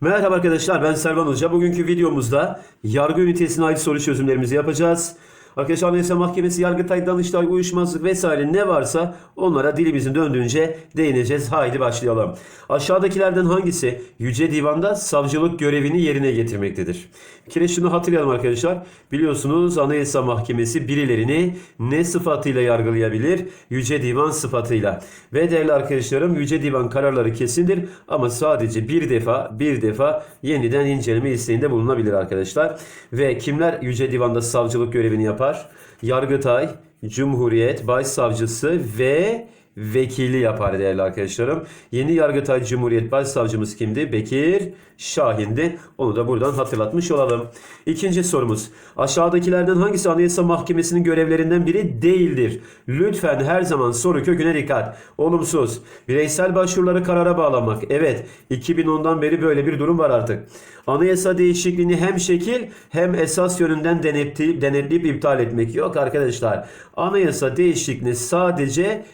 Merhaba arkadaşlar ben Servan Hoca. Bugünkü videomuzda yargı ünitesine ait soru çözümlerimizi yapacağız. Arkadaşlar Anayasa Mahkemesi, Yargıtay, Danıştay, uyuşmazlık vesaire ne varsa onlara dilimizin döndüğünce değineceğiz. Haydi başlayalım. Aşağıdakilerden hangisi Yüce Divan'da savcılık görevini yerine getirmektedir? Bir kere şunu hatırlayalım arkadaşlar. Biliyorsunuz Anayasa Mahkemesi birilerini ne sıfatıyla yargılayabilir? Yüce Divan sıfatıyla. Ve değerli arkadaşlarım Yüce Divan kararları kesindir ama sadece bir defa bir defa yeniden inceleme isteğinde bulunabilir arkadaşlar. Ve kimler Yüce Divan'da savcılık görevini yapar? Yargıtay, Cumhuriyet, Başsavcısı ve vekili yapar değerli arkadaşlarım. Yeni Yargıtay Cumhuriyet Başsavcımız kimdi? Bekir Şahin'di. Onu da buradan hatırlatmış olalım. İkinci sorumuz. Aşağıdakilerden hangisi Anayasa Mahkemesi'nin görevlerinden biri değildir? Lütfen her zaman soru köküne dikkat. Olumsuz. Bireysel başvuruları karara bağlamak. Evet. 2010'dan beri böyle bir durum var artık. Anayasa değişikliğini hem şekil hem esas yönünden denetleyip, denetleyip iptal etmek. Yok arkadaşlar. Anayasa değişikliğini sadece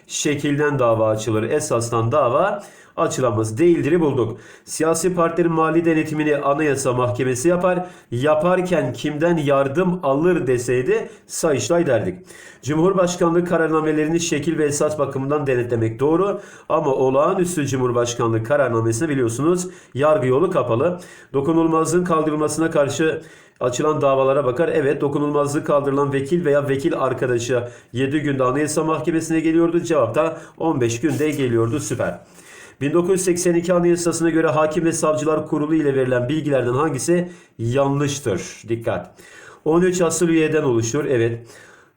şekilden dava açılır. Esasdan dava açılamaz değildir'i bulduk. Siyasi partilerin mali denetimini Anayasa Mahkemesi yapar. Yaparken kimden yardım alır deseydi Sayıştay derdik. Cumhurbaşkanlığı kararnamelerini şekil ve esas bakımından denetlemek doğru ama olağanüstü Cumhurbaşkanlığı kararnamesine biliyorsunuz yargı yolu kapalı. Dokunulmazlığın kaldırılmasına karşı açılan davalara bakar. Evet dokunulmazlığı kaldırılan vekil veya vekil arkadaşı 7 günde Anayasa Mahkemesi'ne geliyordu. Cevap da 15 günde geliyordu. Süper. 1982 Anayasası'na göre Hakim ve Savcılar Kurulu ile verilen bilgilerden hangisi yanlıştır? Dikkat. 13 asıl üyeden oluşur. Evet.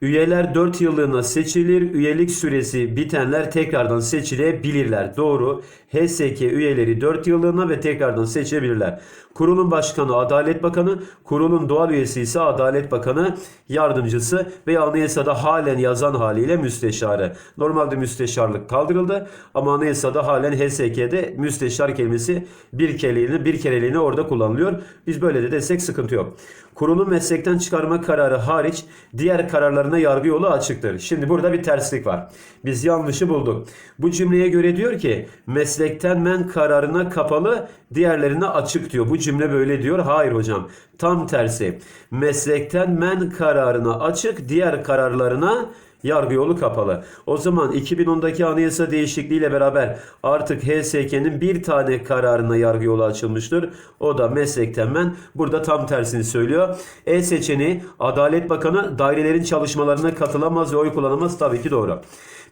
Üyeler 4 yıllığına seçilir. Üyelik süresi bitenler tekrardan seçilebilirler. Doğru. HSK üyeleri 4 yıllığına ve tekrardan seçilebilirler. Kurulun başkanı Adalet Bakanı, kurulun doğal üyesi ise Adalet Bakanı yardımcısı veya anayasada halen yazan haliyle müsteşarı. Normalde müsteşarlık kaldırıldı ama anayasada halen HSK'de müsteşar kelimesi bir kereliğine bir kereliğine orada kullanılıyor. Biz böyle de desek sıkıntı yok. Kurulun meslekten çıkarma kararı hariç diğer kararlarına yargı yolu açıktır. Şimdi burada bir terslik var. Biz yanlışı bulduk. Bu cümleye göre diyor ki meslekten men kararına kapalı diğerlerine açık diyor. Bu cümle böyle diyor. Hayır hocam. Tam tersi. Meslekten men kararına açık diğer kararlarına yargı yolu kapalı. O zaman 2010'daki anayasa değişikliğiyle beraber artık HSK'nin bir tane kararına yargı yolu açılmıştır. O da meslekten men. Burada tam tersini söylüyor. E seçeneği Adalet Bakanı dairelerin çalışmalarına katılamaz ve oy kullanamaz. Tabii ki doğru.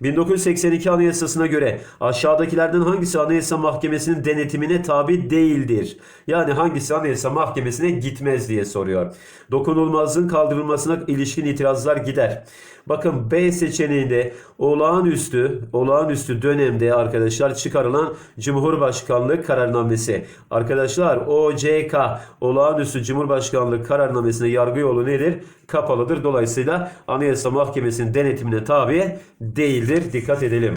1982 Anayasası'na göre aşağıdakilerden hangisi Anayasa Mahkemesi'nin denetimine tabi değildir? Yani hangisi Anayasa Mahkemesi'ne gitmez diye soruyor. Dokunulmazlığın kaldırılmasına ilişkin itirazlar gider. Bakın B seçeneğinde olağanüstü olağanüstü dönemde arkadaşlar çıkarılan Cumhurbaşkanlığı kararnamesi. Arkadaşlar OCK olağanüstü Cumhurbaşkanlığı kararnamesine yargı yolu nedir? Kapalıdır. Dolayısıyla Anayasa Mahkemesi'nin denetimine tabi değildir. Dikkat edelim.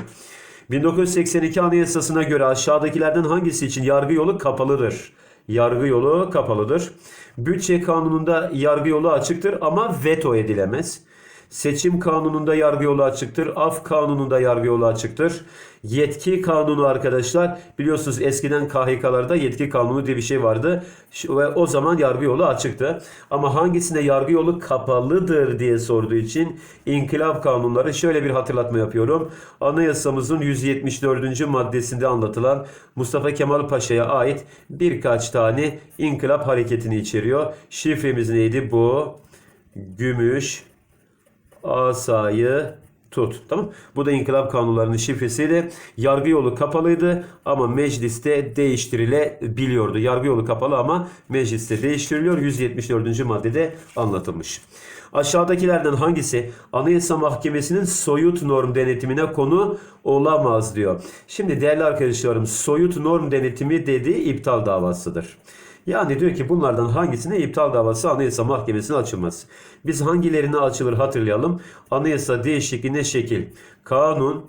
1982 Anayasası'na göre aşağıdakilerden hangisi için yargı yolu kapalıdır? Yargı yolu kapalıdır. Bütçe kanununda yargı yolu açıktır ama veto edilemez. Seçim kanununda yargı yolu açıktır. Af kanununda yargı yolu açıktır. Yetki kanunu arkadaşlar biliyorsunuz eskiden KHK'larda yetki kanunu diye bir şey vardı. Ve o zaman yargı yolu açıktı. Ama hangisine yargı yolu kapalıdır diye sorduğu için inkılap kanunları şöyle bir hatırlatma yapıyorum. Anayasamızın 174. maddesinde anlatılan Mustafa Kemal Paşa'ya ait birkaç tane inkılap hareketini içeriyor. Şifremiz neydi? Bu gümüş asayı tut. Tamam. Bu da inkılap kanunlarının şifresiydi. Yargı yolu kapalıydı ama mecliste değiştirilebiliyordu. Yargı yolu kapalı ama mecliste değiştiriliyor. 174. maddede anlatılmış. Aşağıdakilerden hangisi Anayasa Mahkemesi'nin soyut norm denetimine konu olamaz diyor. Şimdi değerli arkadaşlarım soyut norm denetimi dediği iptal davasıdır. Yani diyor ki bunlardan hangisine iptal davası Anayasa Mahkemesi'ne açılmaz. Biz hangilerine açılır hatırlayalım. Anayasa değişikliğine şekil, kanun,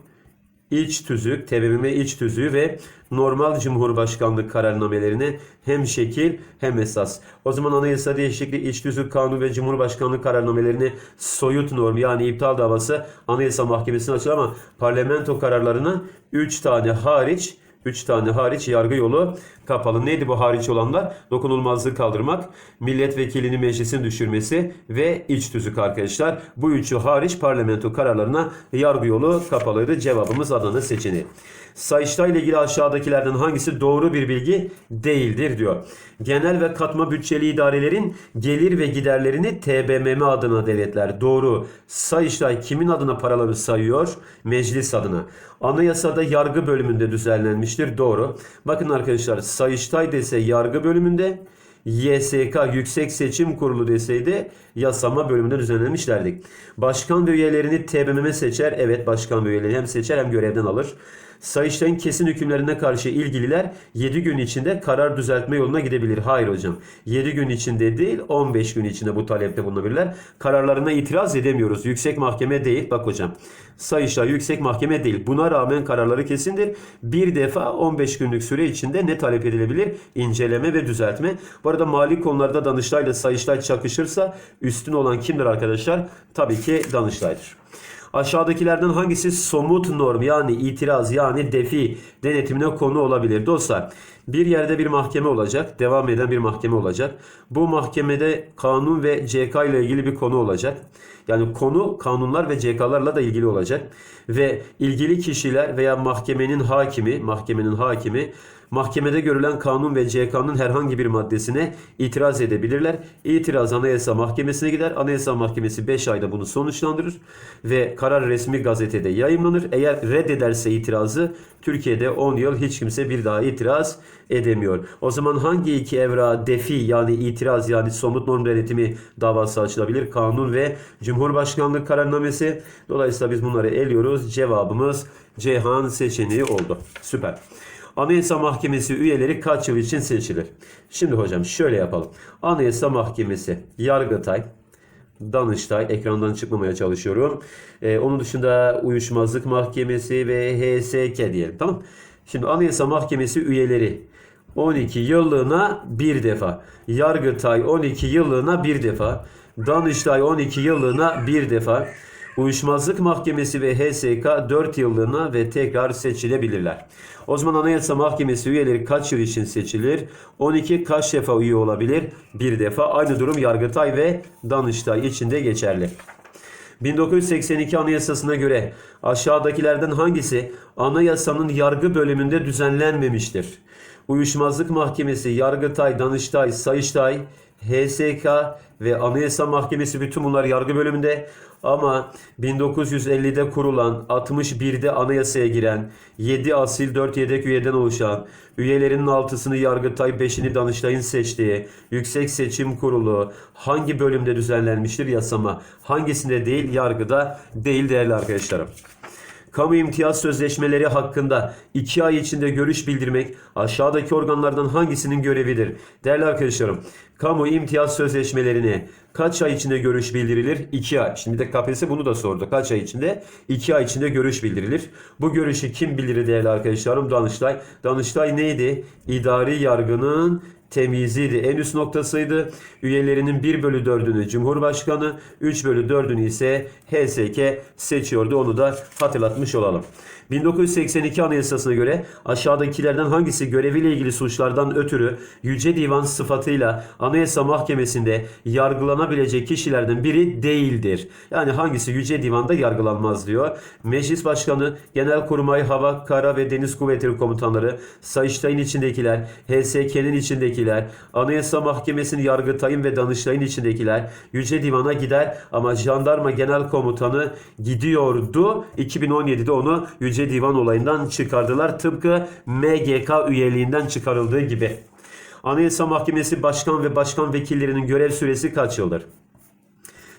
iç tüzük, TBMM iç tüzüğü ve normal Cumhurbaşkanlık kararnamelerine hem şekil hem esas. O zaman anayasa değişikliği, iç tüzük, kanun ve Cumhurbaşkanlık kararnamelerini soyut norm yani iptal davası Anayasa Mahkemesi'ne açılır ama parlamento kararlarına 3 tane hariç 3 tane hariç yargı yolu kapalı. Neydi bu hariç olanlar? Dokunulmazlığı kaldırmak, milletvekilini meclisin düşürmesi ve iç tüzük arkadaşlar. Bu üçü hariç parlamento kararlarına yargı yolu kapalıydı. Cevabımız Adana seçeneği. Sayıştay ile ilgili aşağıdakilerden hangisi doğru bir bilgi değildir diyor. Genel ve katma bütçeli idarelerin gelir ve giderlerini TBMM adına devletler. Doğru. Sayıştay kimin adına paraları sayıyor? Meclis adına. Anayasada yargı bölümünde düzenlenmiştir. Doğru. Bakın arkadaşlar Sayıştay dese yargı bölümünde YSK Yüksek Seçim Kurulu deseydi yasama bölümünde düzenlenmişlerdik. Başkan ve üyelerini TBMM seçer. Evet başkan ve üyelerini hem seçer hem görevden alır. Sayıştay'ın kesin hükümlerine karşı ilgililer 7 gün içinde karar düzeltme yoluna gidebilir. Hayır hocam. 7 gün içinde değil 15 gün içinde bu talepte bulunabilirler. Kararlarına itiraz edemiyoruz. Yüksek mahkeme değil. Bak hocam. Sayıştay yüksek mahkeme değil. Buna rağmen kararları kesindir. Bir defa 15 günlük süre içinde ne talep edilebilir? İnceleme ve düzeltme. Bu arada mali konularda Danıştay ile Sayıştay çakışırsa üstün olan kimdir arkadaşlar? Tabii ki Danıştay'dır. Aşağıdakilerden hangisi somut norm yani itiraz yani defi denetimine konu olabilir? Dostlar bir yerde bir mahkeme olacak. Devam eden bir mahkeme olacak. Bu mahkemede kanun ve CK ile ilgili bir konu olacak. Yani konu kanunlar ve CK'larla da ilgili olacak. Ve ilgili kişiler veya mahkemenin hakimi, mahkemenin hakimi mahkemede görülen kanun ve CK'nın herhangi bir maddesine itiraz edebilirler. İtiraz Anayasa Mahkemesi'ne gider. Anayasa Mahkemesi 5 ayda bunu sonuçlandırır ve karar resmi gazetede yayımlanır. Eğer reddederse itirazı Türkiye'de 10 yıl hiç kimse bir daha itiraz edemiyor. O zaman hangi iki evra defi yani itiraz yani somut norm denetimi davası açılabilir? Kanun ve Cumhurbaşkanlığı kararnamesi. Dolayısıyla biz bunları eliyoruz. Cevabımız Ceyhan seçeneği oldu. Süper. Anayasa Mahkemesi üyeleri kaç yıl için seçilir? Şimdi hocam şöyle yapalım. Anayasa Mahkemesi, Yargıtay, Danıştay, ekrandan çıkmamaya çalışıyorum. Ee, onun dışında Uyuşmazlık Mahkemesi ve HSK diyelim. Tamam. Şimdi Anayasa Mahkemesi üyeleri 12 yıllığına bir defa. Yargıtay 12 yıllığına bir defa. Danıştay 12 yıllığına bir defa. Uyuşmazlık Mahkemesi ve HSK 4 yıllığına ve tekrar seçilebilirler. O zaman Anayasa Mahkemesi üyeleri kaç yıl için seçilir? 12 kaç defa üye olabilir? Bir defa. Aynı durum Yargıtay ve Danıştay için de geçerli. 1982 Anayasasına göre aşağıdakilerden hangisi anayasanın yargı bölümünde düzenlenmemiştir? Uyuşmazlık Mahkemesi, Yargıtay, Danıştay, Sayıştay, HSK ve Anayasa Mahkemesi bütün bunlar yargı bölümünde ama 1950'de kurulan 61'de anayasaya giren 7 asil 4 yedek üyeden oluşan üyelerinin altısını Yargıtay 5'ini Danıştay'ın seçtiği Yüksek Seçim Kurulu hangi bölümde düzenlenmiştir yasama hangisinde değil yargıda değil değerli arkadaşlarım. Kamu imtiyaz sözleşmeleri hakkında 2 ay içinde görüş bildirmek aşağıdaki organlardan hangisinin görevidir? Değerli arkadaşlarım, kamu imtiyaz sözleşmelerine kaç ay içinde görüş bildirilir? 2 ay. Şimdi de KPSS bunu da sordu. Kaç ay içinde? 2 ay içinde görüş bildirilir. Bu görüşü kim bildirir değerli arkadaşlarım? Danıştay. Danıştay neydi? İdari yargının temyiziydi. En üst noktasıydı. Üyelerinin 1 bölü 4'ünü Cumhurbaşkanı, 3 bölü 4'ünü ise HSK seçiyordu. Onu da hatırlatmış olalım. 1982 Anayasası'na göre aşağıdakilerden hangisi göreviyle ilgili suçlardan ötürü Yüce Divan sıfatıyla Anayasa Mahkemesi'nde yargılanabilecek kişilerden biri değildir. Yani hangisi Yüce Divan'da yargılanmaz diyor. Meclis Başkanı, Genelkurmay Hava, Kara ve Deniz Kuvvetleri Komutanları, Sayıştay'ın içindekiler, HSK'nin içindekiler, Anayasa Mahkemesi'nin Yargıtay'ın ve Danıştay'ın içindekiler Yüce Divan'a gider ama Jandarma Genel Komutanı gidiyordu. 2017'de onu Yüce Divan olayından çıkardılar. Tıpkı MGK üyeliğinden çıkarıldığı gibi. Anayasa Mahkemesi Başkan ve Başkan Vekillerinin görev süresi kaç yıldır?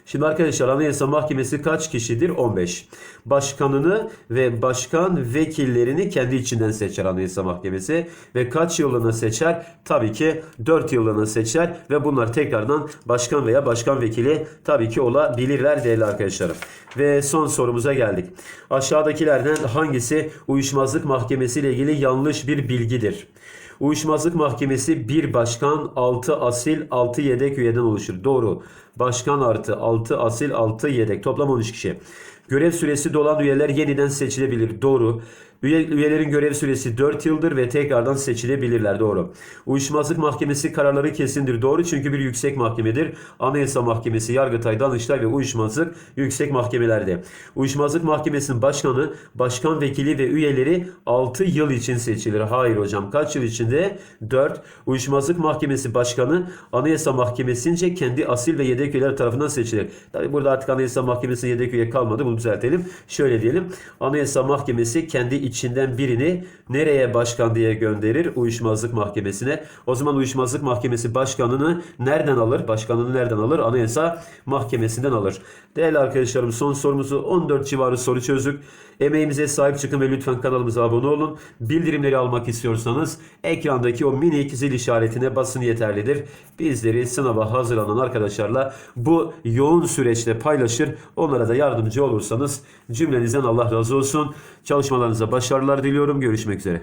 Şimdi arkadaşlar Anayasa Mahkemesi kaç kişidir? 15. Başkanını ve başkan vekillerini kendi içinden seçer Anayasa Mahkemesi. Ve kaç yıllığına seçer? Tabii ki 4 yıllığına seçer. Ve bunlar tekrardan başkan veya başkan vekili tabii ki olabilirler değerli arkadaşlarım. Ve son sorumuza geldik. Aşağıdakilerden hangisi Uyuşmazlık Mahkemesi ile ilgili yanlış bir bilgidir? Uyuşmazlık Mahkemesi bir başkan 6 asil 6 yedek üyeden oluşur. Doğru. Başkan artı 6 asil 6 yedek toplam 13 kişi. Görev süresi dolan üyeler yeniden seçilebilir. Doğru. Üye- üyelerin görev süresi 4 yıldır ve tekrardan seçilebilirler. Doğru. Uyuşmazlık Mahkemesi kararları kesindir. Doğru çünkü bir yüksek mahkemedir. Anayasa Mahkemesi, Yargıtay, Danıştay ve Uyuşmazlık yüksek mahkemelerde. Uyuşmazlık Mahkemesi'nin başkanı, başkan vekili ve üyeleri 6 yıl için seçilir. Hayır hocam. Kaç yıl içinde? 4. Uyuşmazlık Mahkemesi başkanı Anayasa Mahkemesi'nce kendi asil ve yedek üyeler tarafından seçilir. Tabi burada artık Anayasa Mahkemesi'nin yedek üye kalmadı. Bunu düzeltelim. Şöyle diyelim. Anayasa Mahkemesi kendi içinden birini nereye başkan diye gönderir? Uyuşmazlık Mahkemesi'ne. O zaman Uyuşmazlık Mahkemesi başkanını nereden alır? Başkanını nereden alır? Anayasa Mahkemesi'nden alır. Değerli arkadaşlarım son sorumuzu 14 civarı soru çözdük. Emeğimize sahip çıkın ve lütfen kanalımıza abone olun. Bildirimleri almak istiyorsanız ekrandaki o minik zil işaretine basın yeterlidir. Bizleri sınava hazırlanan arkadaşlarla bu yoğun süreçte paylaşır. Onlara da yardımcı olursanız cümlenizden Allah razı olsun. Çalışmalarınıza başarılar diliyorum. Görüşmek üzere.